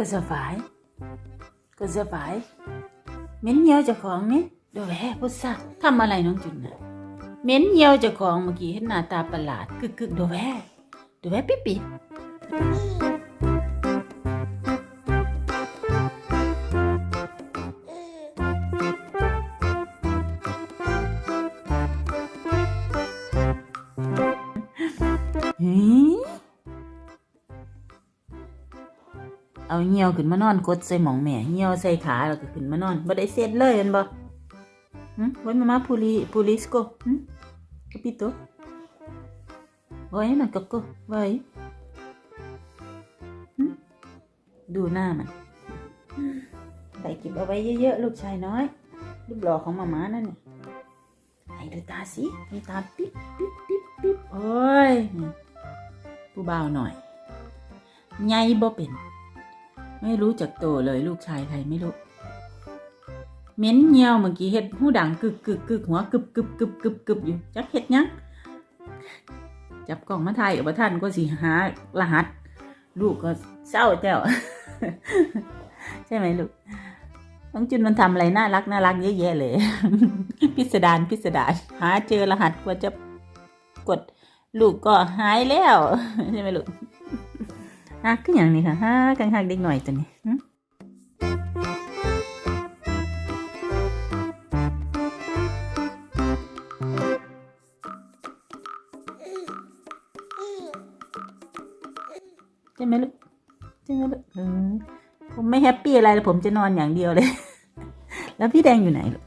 ก็สบายก็สบายเหม็นเหี่ยวเจ้าของนี่ดูแลพุทธะทำอะไรน้องจุนน่ะเหม็นเหี่ยวเจ้าของเมื่อกี้เห็นหน้าตาประหลาดกึกกึกดูแลดูแลปิ๊บปิ๊บหื เอาเหี่ยวขึ้นมานอนกดใส่หมองแม่เหี่ยวใส่ขาแล้วก็ขึ้นมานอนบ่ได้เสร็จเลยเห็นบ่หึไว้มามาพูลีพูลิสโกหึกปิโตไว้มันกับก็ไว้ดูหน้ามันใส่เก็บเอาไว้เยอะๆลูกชายน้อยรูปหล่อของมาม่านั่นนี่ให้ดูตาสิมีตาปิ๊บปิ๊บปิ๊บปิ๊บโอ้ยผู้บ่าวหน่อยไงบ่เป็น ไม่รู้จักโตเลยลูกชายใครไม่รู้เหม็นเหี่ยวเมื่อกี้เห็ดหูดังกึกกึกกึกหัวกึบกึบกึบกึบกึบอยู่จักเห็ดยังจับกล่องมาถ่ายกับท่านก็สิหารหัส ลูกก็เศร้าเจ้า ใช่ไหมลูกน้องจุนมันทำอะไรน่ารักน่ารักเยอะแยะเลย พิสดารพิสดารหาเจอรหัสกว่าจะกด ลูกก็หายแล้ว ใช่ไหมลูก ฮักก็อย่างนี้ค่ะฮักกันฮักเด็กหน่อยตัวนี้ใช่ไหมลูกใช่ไหมลูกผมไม่แฮปปี้อะไรเลยผมจะนอนอย่างเดียวเลย แล้วพี่แดงอยู่ไหนลูก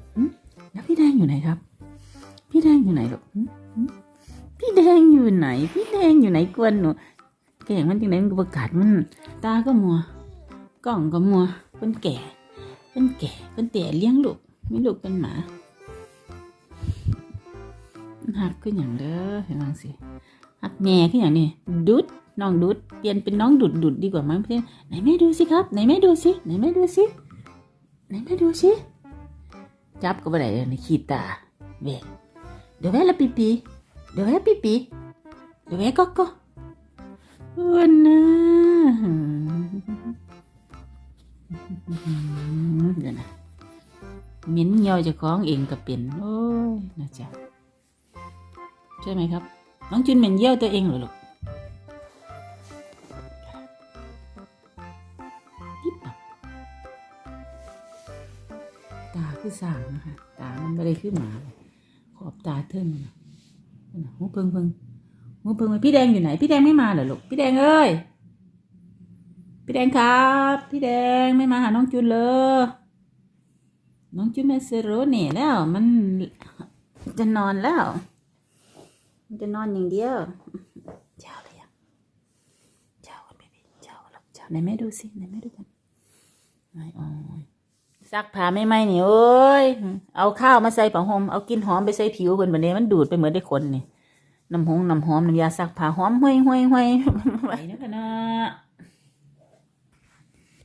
แล้วพี่แดงอยู่ไหนครับ พี่แดงอยู่ไหนลูกพี่แดงอยู่ไหน พี่แดงอยู่ไหนกวนหนู แก่งมันจังไหนมันก็ประกาศมัน ตาก็มัวกล้องก็มัวเป็นแก่เป็นแก่เป็นแต่เลี้ยงลูกไม่ลูกเป็นหมาหักขึ้นอย่างเด้อเห็นบ้างสิหักแม่ขึ้นอย่างนี้ดุดน้องดุดเปลี่ยนเป็นน้องดุดดุดดีกว่ามั้งเพื่อนไหนแม่ดูสิครับไหนแม่ดูสิไหนแม่ดูสิไหนแม่ดูสิจับก็ไม่ได้ในขีตาเวเดี๋ยวแม่ละปีปีเดี๋ยวแม่ปีปีเดี๋ยวแม่ก็ก็ วันนะเดี๋ยวนะเหม็นเหี่ยวจะคล้องเองก็เป็นโอ้ยนะจ๊ะใช่ไหมครับ น้องจุนเหม็นเยี่ยวตัวเองเหรอลูกปิ๊บตาคือสางนะคะ ตามันไม่ได้ขึ้นหมา ขอบตาเทิงนะนั่นน่ะหูเพิงเพิง งูเพิงมาพี่แดงอยู่ไหน พี่แดงไม่มาเหรอลูก พี่แดงเอ้ย พี่แดงครับ พี่แดงไม่มาหาน้องจุนเลย น้องจุนมาเซโรเน่แล้ว มันจะนอนแล้ว มันจะนอนอย่างเดียวเช้าเลยอะเช้ากันเบบี้เช้าแล้วเช้าไหนแม่ดูสิไหนแม่ดูกันไหนอ๋อซักผ้าไม่ไหมนี่โอ้ย เอาข้าวมาใส่ผ้าห่มเอากินหอมไปใส่ผิวคนแบบนี้มันดูดไปเหมือนได้คนนี่ น้ำหงน้ำหอมน้ำยาซักผ้าหอมห้วยห้วยห้วยไหวนะกันนะ